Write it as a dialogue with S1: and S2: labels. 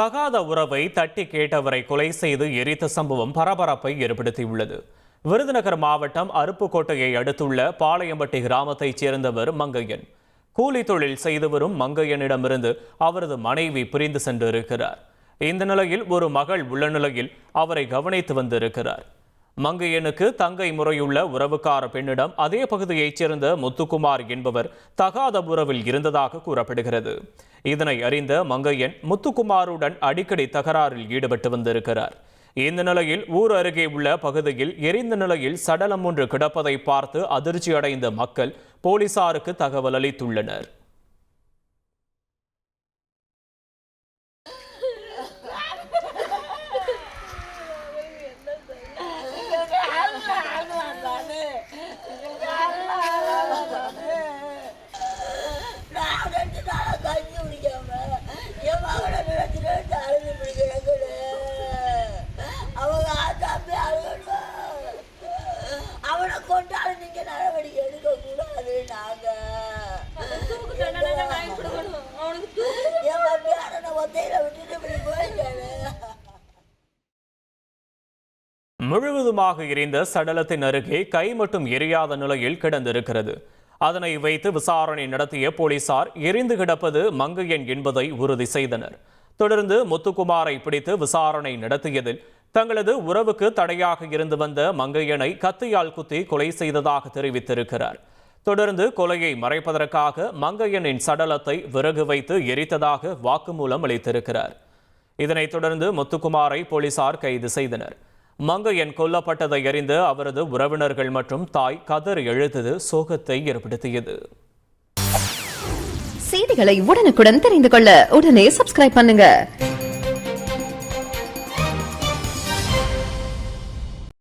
S1: தகாத உறவை தட்டி கேட்டவரை கொலை செய்து எரித்த சம்பவம் பரபரப்பை ஏற்படுத்தியுள்ளது. விருதுநகர் மாவட்டம் அருப்புக்கோட்டையை அடுத்துள்ள பாளையம்பட்டி கிராமத்தைச் சேர்ந்தவர் மங்கையன். கூலி தொழில் செய்து வரும் மங்கையனிடமிருந்து அவரது மனைவி பிரிந்து சென்றிருக்கிறார். இந்த நிலையில் ஒரு மகள் உள்ள நிலையில் அவரை கவனித்து வந்திருக்கிறார். மங்கையனுக்கு தங்கை முறையுள்ள உறவுக்கார பெண்ணிடம் அதே பகுதியைச் சேர்ந்த முத்துக்குமார் என்பவர் தகாத உறவில் இருந்ததாக கூறப்படுகிறது. இதனை அறிந்த மங்கையன் முத்துக்குமாருடன் அடிக்கடி தகராறில் ஈடுபட்டு வந்திருக்கிறார். இந்த நிலையில் ஊர் அருகே உள்ள பகுதியில் எரிந்த நிலையில் சடலம் ஒன்று கிடப்பதை பார்த்து அதிர்ச்சியடைந்த மக்கள் போலீசாருக்கு தகவல் அளித்துள்ளனர்.
S2: ஒத்தையில விட்டுட்டு இப்படி
S1: முழுவதுமாக எரிந்த சடலத்தின் அருகே கை மட்டும் எரியாத நிலையில் கிடந்திருக்கிறது. அதனை வைத்து விசாரணை நடத்திய போலீசார் எரிந்து கிடப்பது மங்கையன் என்பதை உறுதி செய்தனர். தொடர்ந்து முத்துக்குமாரை பிடித்து விசாரணை நடத்தியதில் தங்களது உறவுக்கு தடையாக இருந்து வந்த மங்கையனை கத்தியால் குத்தி கொலை செய்ததாக தெரிவித்திருக்கிறார். தொடர்ந்து கொலையை மறைப்பதற்காக மங்கையனின் சடலத்தை விறகு வைத்து எரித்ததாக வாக்குமூலம் அளித்திருக்கிறார். இதனைத் தொடர்ந்து முத்துக்குமாரை போலீசார் கைது செய்தனர். மங்கையன் கொல்லப்பட்டதை அறிந்து அவரது உறவினர்கள் மற்றும் தாய் கதர் எழுந்தது சோகத்தை ஏற்படுத்தியது.
S3: செய்திகளை உடனுக்குடன் தெரிந்து கொள்ள உடனே சப்ஸ்கிரைப் பண்ணுங்க.